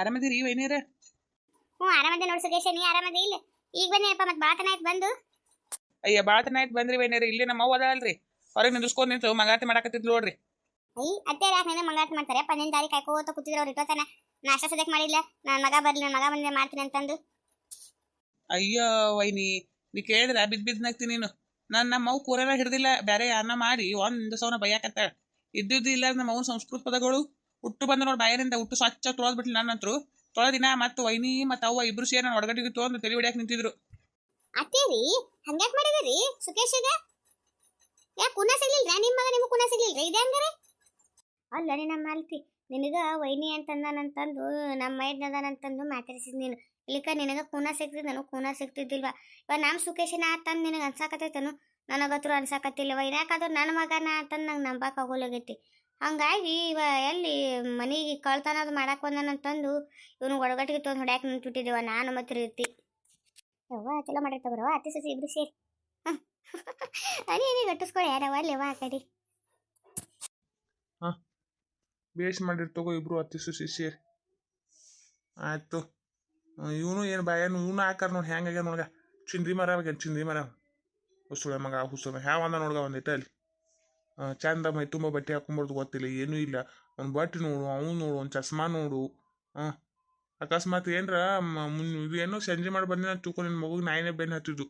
ಆರಾಮದಿರಿ ವೈನಿಯರ? ಹ್ಞೂ ಆರಾಮದೆ ನೋಡ್ ಸುಗೇಶ ನೀ ಆರಾಮದಿ ಇಲ್ಲ? ಈಗ ಬನ್ನಿಯಪ್ಪ ಮತ್ತೆ ಬಾಳ ತನ ಆಯ್ತು ಬಂದು. ಅಯ್ಯ ಭಾಳ ತನ ಆಯ್ತು ಬಂದ್ರಿ ವೈನಿಯರ ಇಲ್ಲಿ ನಮ್ಮ ಅವ್ವ ಅದಲ್ರಿ ಹೊರಗೆ ನಿಂದಿಸ್ಕೊಂಡು ನಿಂತು ಮಂಗಾತಿ ಮಾಡಕತ್ತಿದ್ಲು ನೋಡ್ರಿ. ಅಯ್ಯ ಅತ್ತೆ ಯಾಕೆ ನೀನು ಮಂಗಾತಿ ಮಾಡ್ತಾರೆ? ಪನ್ನಿನ ದಾರಿ ಕಾಯ್ಕೋತ ಕೂತಿದ್ರು ಅವ್ರು ಇಟ್ಟೋತನ. ನಾಷ್ಟ ಸದ್ಯಕ್ಕೆ ಮಾಡಿಲ್ಲ. ನನ್ನ ಮಗ ಬರ್ಲಿ ನನ್ನ ಮಗ ಬಂದ್ರೆ ಮಾಡ್ತೀನಿ ಅಂತಂದು. ಅಯ್ಯೋ ವೈನಿ ನೀ ಕೇಳಿದ್ರ ಬಿದ್ ಬಿದ್ ನಗ್ತಿ ನೀನು. ನಾನು ನಮ್ಮ ಅವು ಕೂರನ ಹಿಡ್ದಿಲ್ಲ ಬೇರೆ ಯಾರನ್ನ ಮಾಡಿ ಒಂದ್ ಸೌನ ಬೈಯಾಕತ್ತಾಳ. ಇದ್ದಿದ್ದು ಇಲ್ಲ ನಮ್ಮ ಅವ್ನ ಸಂಸ್ಕೃತ ಪದಗಳು. ಹುಟ್ಟು ಬಂದ ನೋಡಿ ಬಾಯರಿಂದ ಹುಟ್ಟು ಸ್ವಚ್ಛ ತೊಳೆದ್ಬಿಟ್ಲಿ ಬಿಟ್ಲಿ ನನ್ನಂತ್ರು. ತೊಳೆದಿನ ಮತ್ತು ವೈನಿ ಮತ್ತು ಅವ್ವ ಇಬ್ರು ಸೇರಿ ನನ್ನ ಒಡಗಟ್ಟಿಗೆ ಅಂತ ತಲೆ ಹೊಡ್ಯಾಕ ನಿಂತಿದ್ರು. ಅತ್ತೇರಿ ರೀ ಹಂಗ್ಯಾಕ್ ಮಾಡಿದ್ರಿ ಸುಖೇಶಗ ಯಾಕೆ ಕುನ ಸಿಗ್ಲಿಲ್ರ? ನಿಮ್ಮ ಮಗ ನಿಮ್ಗೆ ಕುನ ಸಿಗ್ಲಿಲ್ರ? ಇದೆ ಹಂಗಾರೆ? ಅಲ್ಲ ನೀ ನಮ್ಮ ಅಲ್ತಿ, ನಿನಗ ವೈನಿ ಅಂತಂದನಂತಂದು ನಮ್ಮ ಅಂತಂದು ಮಾತಾಡಿಸಿದ್ ನೀನು. ಇಲ್ಲಿಕ ನಿನಗ ಕೂನ ಸಿಗ್ತಿದ್, ನನಗೆ ಕೂನ ಸಿಗ್ತಿದ್ದಿಲ್ವಾ? ಇವಾಗ ನಮ್ಮ ಸುಖೇಶನ ಅಂತಂದು ನಿನಗೆ ಅನ್ಸಾಕತ್ತೈತನು? ನನಗತ್ರು ಅನ್ಸಾಕತ್ತಿಲ್ಲವ? ಇದ್ಯಾಕಾದ್ರೂ ನನ್ನ ಮಗನ ಅಂತಂದು ನಂಗೆ ನಂಬಕ್ಕೆ ಆಗೋಲಾಗೈತಿ ಹಂಗಾಗಿ ಇವ ಎಲ್ಲಿ ಮನೆಗೆ ಕಳ್ತನದು ಮಾಡಕ್ ಬಂದನಂತಂದು ಇವನು ಒಡಗಟ್ಟಿಗೆ ತೊಗೊಂಡು ಹೊಡ್ಯಾಕ ನಿಂತ್ಬಿಟ್ಟಿದ್ದೀವ ನಾನು ಮತ್ತೆ ರೀತಿ. ಯವ್ವ, ಚಲೋ ಮಾಡಿರ್ತಾವ್ರವ ಅತ್ತೆ ಸಸಿ ಇಬ್ರು ಸೇರಿ. ಅನಿ ನೀ ಗಟ್ಟಿಸ್ಕೊಳಿ ಯಾರವ ಅಲ್ಲಿ ಆ ಕಡೆ. ಬೇಸ್ ಮಾಡಿರ್ ತಗೋ, ಇಬ್ರು, ಅತ್ತೆ ಸಸಿ ಸೇರಿ. ಆಯ್ತು. ಇವನು ಏನು ಬಾಯನು ಇವನು ಹಾಕಾರ ನೋಡಿ ಹೆಂಗಾಗ್ಯ ನೋಡ್ಗ ಚಿಂದ್ರಿ ಮರ ಆಗ್ಯಾನ ಚಿಂದಿ ಮರ ಹುಸುಳ ಮಗ, ಹುಸುಳ ಹ್ಯಾವ ಅಂದ ನೋಡ್ಗ ಒಂದಿಟ್ಟ ಇಟ್ಟಲ್ಲಿ ಚಂದ ಮೈ ತುಂಬ ಬಟ್ಟೆ ಹಾಕೊಂಬರ್ದು ಗೊತ್ತಿಲ್ಲ ಏನೂ ಇಲ್ಲ. ಒಂದು ಬಟ್ಟೆ ನೋಡು ಅವ್ನು ನೋಡು ಒಂದು ಚಸ್ಮಾ ನೋಡು. ಹಾಂ ಅಕಸ್ಮಾತ್ ಏನರ ಮುನ್ ಇದು ಏನೋ ಸಂಜೆ ಮಾಡಿ ಬಂದಿನ ತಿಳ್ಕೊ ನಿನ್ನ ಮಗುಗೆ ನಾಯಿನೇ ಬೆನ್ನು ಹತ್ತಿದ್ದು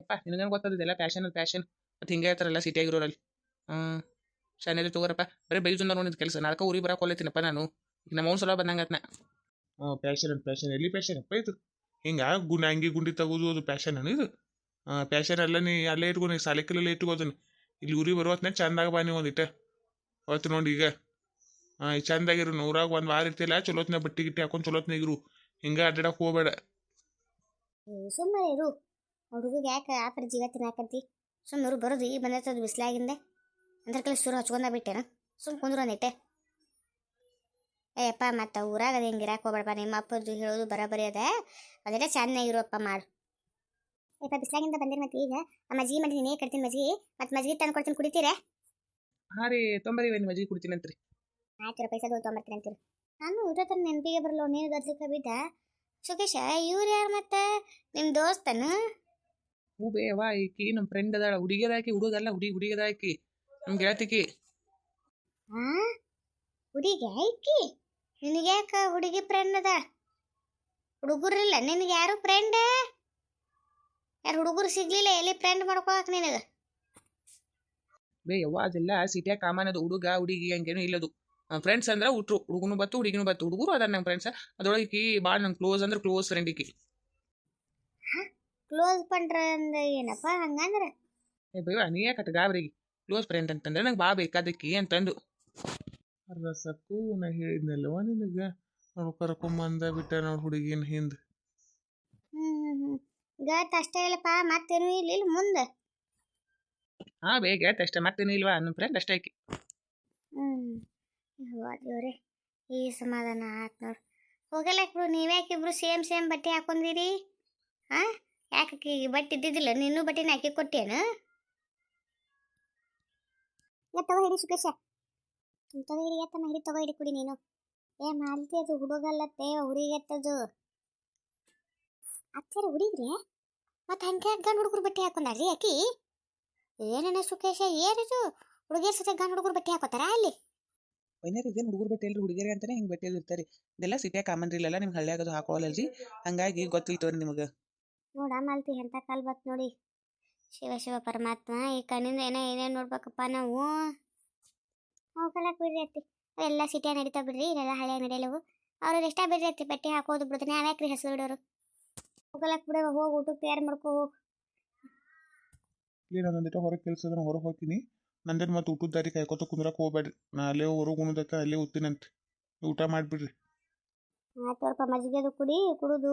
ಅಪ್ಪ ನಿನಗೇನು ಗೊತ್ತದಿಲ್ಲ ಪ್ಯಾಷನ್ ಪ್ಯಾಷನ್ ಮತ್ತು ಹಿಂಗೆ ಹೇಳ್ತಾರಲ್ಲ ಸಿಟಿಯಾಗಿರೋರಲ್ಲಿ ಹ್ಞೂ ಶಾನೆಲಿ ತಗೋರಪ್ಪ. ಬರೀ ಬೈಜುಂದ ನೋಡಿದ ಕೆಲಸ. ನಾಲ್ಕು ಊರಿಗೆ ಬರಕ್ಕೆ ಹೊಲತ್ತೀನಪ್ಪ ನಾನು. ಈಗ ನಮ್ಮ ಅವ್ನು ಸಲ ಬಂದಂಗತ್ನ ಹ್ಞೂ ಪ್ಯಾಷನ್ ಅಂತ ಪ್ಯಾಷನ್ ಎಲ್ಲಿ ಪ್ಯಾಷನ್ ಅಪ್ಪ ಇದು? ಹಿಂಗೆ ಗುಂಡ ಅಂಗಿ ಗುಂಡಿ ತಗೋದು ಅದು ಪ್ಯಾಷನ್ ಇದು? ಹಾಂ ಪ್ಯಾಷನ್ ಅಲ್ಲ ನೀ ಅಲ್ಲೇ ಇಟ್ಕೊ ನೀ ಸಾಲಿಕಲಲ್ಲೇ ಇಟ್ಕೋದನ್ನು ಇಲ್ಲಿ ಉರಿ ಬರುವತ್ನ ಚಂದಾಗ ಬಾ ನೀವು ಒಂದಿಟ್ಟ ಅವತ್ತು ನೋಡಿ ಈಗ. ಹಾಂ, ಈ ಚಂದಾಗಿರು ನೂರಾಗ ಒಂದು ವಾರ ಇರ್ತಿಲ್ಲ ಚಲೋತ್ನ ಬಟ್ಟಿ ಗಿಟ್ಟಿ ಹಾಕೊಂಡು ಚಲೋತ್ನ ಇರು. ಹಿಂಗೆ ಅಡ್ಡಾಡಕ್ಕೆ ಹೋಗ್ಬೇಡ. ಸುಮ್ಮನೆ ಇರು. ಹುಡುಗಿಗೆ ಯಾಕೆ ಆಪರ ಜೀವ ತಿನ್ನಾಕಂತಿ ಸುಮ್ಮನೆ ಬರೋದು ಈಗ ಅದು ಬಿಸ್ಲಾಗಿಂದೆ. ಅಂದ್ರೆ ಕಲಿ ಸುರು ಹಚ್ಕೊಂಡ ಬಿಟ್ಟೇನ? ಸುಮ್ ಕುಂದ್ರು ಒಂದಿಟ್ಟೆ ಏಯಪ್ಪ ಮತ್ತು ಊರಾಗ ಅದು ಹೆಂಗೆ ಇರಾಕ್ ಹೋಗ್ಬೇಡಪ್ಪ. ನಿಮ್ಮ ಅಪ್ಪದ್ದು ಹೇಳೋದು ಬರಬರಿ ಅದ. ಅದೆಲ್ಲ ಚೆನ್ನಾಗಿರುವಪ್ಪ ಮಾಡು. ಏಪ್ಪ ಬಿಸ್ಲಾಗಿಂದ ಬಂದಿರ ಮತ್ತೆ ಈಗ. ಆ ಮಜ್ಜಿಗೆ ಮಾಡಿ ನೀನೇ ಕಟ್ತೀನಿ ಮಜ್ಜಿಗೆ ಮತ್ತೆ ಮಜ್ಜಿಗೆ ತಂದು ಕೊಡ್ತೀನಿ ಕುಡಿತೀರಾ? ಹಾ ರೀ ತೊಂಬರಿ ಏನು ಮಜ್ಜಿಗೆ ಕುಡ್ತೀನಂತ್ರಿ ಆಯ್ತು ಪೈಸಾ ತೊಗೊಂಬರ್ತೀನಿ ಅಂತೀರಿ. ನಾನು ಊಟ ತನ್ನ ನೆನಪಿಗೆ ಬರಲ್ಲ ನೀನು ಗದ್ಲಿಕ್ಕೆ ಬಿದ್ದ. ಸುಖೇಶ ಇವ್ರು ಯಾರು ಮತ್ತೆ? ನಿಮ್ಮ ದೋಸ್ತನ? ಹೂ ಬೇವಾ ಈಕಿ ನಮ್ಮ ಫ್ರೆಂಡ್ ಅದಾಳ. ಹುಡುಗಿದಾಕಿ ಹುಡುಗಲ್ಲ ಹುಡುಗಿ ಹುಡುಗಿದಾಕಿ ನಮ್ಮ ಗೆಳತಿಕಿ. ಆ? ಹುಡುಗಿ ಐಕಿ ನಿನಗೆ ಯಾಕ ಹುಡುಗಿ ಫ್ರೆಂಡ್ ಅದ? ಹುಡುಗರಿಲ್ಲ ನಿನಗೆ ಯಾರು ಫ್ರೆಂಡ್ ಯಾರು ಹುಡುಗರು ಸಿಗ್ಲಿಲ್ಲ ಎಲ್ಲಿ ಫ್ರೆಂಡ್ ಮಾಡ್ಕೊಳಕ್ ನಿನಗೆ? ಬೇ ಯವ್ವ ಅದೆಲ್ಲ ಸಿಟಿಯಾಗ ಕಾಮನ್ ಅದು ಹುಡುಗ ಹುಡುಗಿ ಹಂಗೇನು ಇಲ್ಲದು. ಫ್ರೆಂಡ್ಸ್ ಅಂದ್ರೆ ಹುಟ್ರು ಹುಡುಗನು ಬತ್ತು ಹುಡುಗಿನೂ ಬತ್ತು. ಹುಡುಗರು ಅದಾರ ನಂಗೆ ಫ್ರೆಂಡ್ಸ್ ಅದ್ರೊಳಗೆ ಈಕಿ ಭಾಳ ನಂಗೆ ಕ್ಲೋಸ್ ಅಂದ್ರೆ ಕ್ಲೋಸ್ ಫ್ರೆಂಡ್ ಈಕಿ. ಕ್ಲೋಸ್ ಪಂಡ್ರ ಅಂದ್ರೆ ಏನಪ್ಪ ಹಂಗಂದ್ರೆ? ಏ ಬೈವ ನೀ ಯಾಕಟ್ಟ ಗಾಬರಿಗೆ? ಕ್ಲೋಸ್ ಫ್ರೆಂಡ್ ಅಂತಂದ್ರೆ ನಂಗೆ ಬಾ ಬೇಕಾದಕ್ಕಿ ಅಂತಂದು. ರಸಕ್ಕೂ ನಾ ಹೇಳಿದ್ನಲ್ವ ನಿನಗೆ. ನೋಡು ಕರ್ಕೊಂಬಂದ ಬಿಟ್ಟ ನೋಡು ಹುಡುಗಿನ ಹಿಂದೆ. ಗಟ್ ಅಷ್ಟೇ ಇಲ್ಲಪ್ಪ ಮತ್ತೇನು ಇಲ್ಲ ಇಲ್ಲ ಮುಂದೆ. ಹಾ ಬೇಗ ಅಷ್ಟೇ ಮತ್ತೇನು ಇಲ್ವಾ? ನಮ್ಮ ಫ್ರೆಂಡ್ ಅಷ್ಟೇ ಆಕಿ. ಹ್ಞೂ ದೇವ್ರೆ ಈ ಸಮಾಧಾನ ಆತ್ ನೋಡ್ರಿ ಹೋಗಲ್ಲ ಬಿಡು ನೀವ್ಯಾಕೆ ಇಬ್ರು ಸೇಮ್ ಸೇಮ್ ಬಟ್ಟೆ ಹಾಕೊಂಡಿರಿ? ಹಾ ಯಾಕೆ ಬಟ್ಟೆ ಇದ್ದಿದ್ದಿಲ್ಲ? ನೀನು ಬಟ್ಟೆನ ಹಾಕಿ ಕೊಟ್ಟೇನು? ತಗೋ ಹಿಡಿ ಸುಖೇಶ ತಗೋ ಹಿಡಿ ಎತ್ತನ ಹಿಡಿ ತಗೋ ಹಿಡಿ ಕುಡಿ ನೀನು. ಏ ಮಾಲ್ತಿ ಅದು ಹುಡುಗಲ್ಲತ್ತೆ ಹುಡುಗತ್ತದು ಅತ್ತರ ಹುಡುಗ್ರೆ? ಮತ್ತೆ ಹಂಗೆ ಗಂಡು ಹುಡುಗರು ಬಟ್ಟೆ ಹಾಕೊಂಡಾರ್ರಿ ಆಕಿ? ಏನನ ಸುಖೇಶ ಏನಿದು ಹುಡುಗಿಯರ್ ಸತ್ಯ ಗಂಡು ಹುಡುಗರು ಬಟ್ಟೆ ಹಾಕೋತಾರ ಅಲ್ಲಿ? ವೈನರ್ ಇದೇನು ಹುಡುಗರು ಬಟ್ಟೆ ಇಲ್ರಿ ಹುಡುಗಿಯರಿ ಅಂತಾನೆ ಹಿಂಗೆ ಬಟ್ಟೆ ಇರ್ತಾರೆ. ಇದೆಲ್ಲ ಸಿಟಿಯಾಗ ಕಾಮನ್ ರೀ ನಿಮ್ಗೆ ಹಳ್ಳಿಯಾಗ ಅದು ಹಾಕೊಳ್ಳಲ್ರಿ ಹಂಗಾಗಿ ಗೊತ್ತಿಲ್ಲ ತೋರಿ ನಿಮಗೆ. ನೋಡ ಮಾಲ್ತಿ ಎಂತ ಕಾಲ್ ಬತ್ ನೋಡಿ. ಶಿವ ಶಿವ ಪರಮಾತ್ಮ ಈ ಕಣ್ಣಿಂದ ಏನೋ ಏನೇನು ನೋಡ್ಬೇಕಪ್ಪ ನಾವು. ಹೋಗಲ್ಲ ಬಿಡ್ರಿ ಅತ್ತಿ. ಎಲ್ಲ ಸಿಟಿಯಾಗ ನಡೀತಾ ಬಿಡ್ರಿ ಇಲ್ಲೆಲ್ಲ ಹಳ್ಳಿಯಾಗ ನಡೆಯಲ್ಲವು. ಅವ್ರಿಗೆ ಎಷ್ಟ ಬಿಡ್ರಿ ಅತ್ತಿ ಬಟ್ಟೆ ಹಾಕೋದು ಬಿಡ್ತೀನಿ ಅವ್ಯಾಕ್ರಿ ಹೆಸರು ಬಿಡೋರು ಹೋಗಲಕ್ ಬಿಡವ ಹೋಗಿ ಊಟಕ್ಕೆ ತಯಾರು ಮಾಡ್ಕೋ ಹೋಗ್. ಇಲ್ಲಿ ನಾನು ಹೊರಗೆ ಕೆಲಸ ಅದನ್ನ ಹೊರಗೆ ಹೋಗ್ತೀನಿ. ನಂದೇನು ಮತ್ತೆ ಊಟದ ದಾರಿ ಕಾಯ್ಕೋತ ಕುಂದ್ರಕ್ಕೆ ಹೋಗ್ಬೇಡ್ರಿ. ನಾ ಅಲ್ಲೇ ಹೊರಗೆ ಉಣದಕ್ಕೆ ಅಲ್ಲೇ ಓದ್ತೀನಂತೆ ಊಟ ಮಾಡಿಬಿಡ್ರಿ. ಆಯ್ತುವರಪ್ಪ ಮಜ್ಜಿಗೆ ಅದು ಕುಡಿ ಕುಡಿದು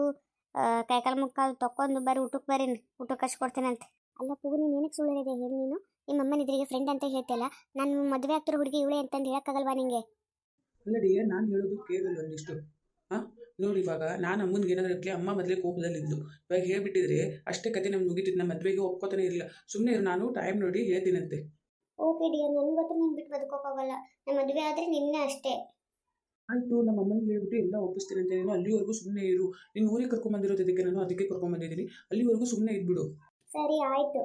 ಕೈಕಾಲು ಮುಕ್ಕಾಲು ತಕೊಂಡು ಬರ್ರಿ ಊಟಕ್ಕೆ ಬರ್ರಿ ಊಟಕ್ಕೆ ಅಂತ. ಅಲ್ಲ ಪೂಗು ನೀನು ಏನಕ್ಕೆ ಸುಳ್ಳು ಹೇಳಿದೆ ಹೇಳಿ ನೀನು. ನಿಮ್ಮ ಅಮ್ಮನ ಇದ್ರಿಗೆ ಫ್ರೆಂಡ್ ಅಂತ ಹೇಳ್ತಿಯಲ್ಲ ನಾನು ಮದುವೆ ಆಗ್ತಿರೋ ಹುಡುಗಿ ಇವಳೆ ಅಂತಂದು ಹೇಳಕ್ಕಾಗಲ್ವಾ ನಿಂಗೆ? ಅಲ್ಲಡಿ ನಾನು ಹೇಳೋದು ಕೇಳಲ್ಲ ಒಂದಿಷ್ಟು ನೋಡಿ ಇವಾಗ ನಾನು ಅಮ್ಮನಿಗೆ ಏನಾದ್ರು ಇರಲಿ ಅಮ್ಮ ಮೊದಲೇ ಕೋಪದಲ್ಲಿದ್ದು ಇವಾಗ ಹೇಳ್ಬಿಟ್ಟಿದ್ರೆ ಅಷ್ಟೇ ಕತೆ ನಮ್ಗೆ ಮುಗಿತಿದ್ದು ನಮ್ಮ ಮದುವೆಗೆ ಒಪ್ಕೋತಾನೆ ಇರಲಿಲ್ಲ. ಸುಮ್ಮನೆ ನಾನು ಟೈಮ್ ನೋಡಿ ಹೇಳ್ತೀನಂತೆ. ಓಕೆ ಡಿಯರ್ ನನ್ಗೆ ಗೊತ್ತು ನೀನು ಬಿಟ್ಟು ಬದುಕೋಕ್ಕಾಗಲ್ಲ ನಮ್ಮ ಮದುವೆ ಆದರೆ ನಿನ್ನೆ ಅಷ್ಟೇ. ಆಯಿತು ನಮ್ಮ ಅಮ್ಮನಿಗೆ ಹೇಳ್ಬಿಟ್ಟು ಎಲ್ಲ ಒಪ್ಪಿಸ್ತೀನಿ ಅಂತ ನೀನು ಅಲ್ಲಿವರೆಗೂ ಸುಮ್ಮನೆ ಇರು. ನೀನು ಊರಿಗೆ ಕರ್ಕೊಂಬಂದಿರೋದಕ್ಕೆ ನಾನು ಅದಕ್ಕೆ ಕರ್ಕೊಂಬಂದಿದ್ದೀನಿ ಅಲ್ಲಿವರೆಗೂ ಸುಮ್ಮನೆ ಇದ್ಬಿಡು. ಸರಿ ಆಯ್ತು.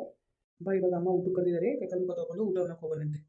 ಬಾ ಇವಾಗ ಅಮ್ಮ ಊಟಕ್ಕೆ ಕರೆದಿದ್ದಾರೆ. ಕೈಕಾಲು ಮುಖ ತೊಗೊಂಡು ಊಟವನ್ನು ಹೋಗೋಣಂತೆ.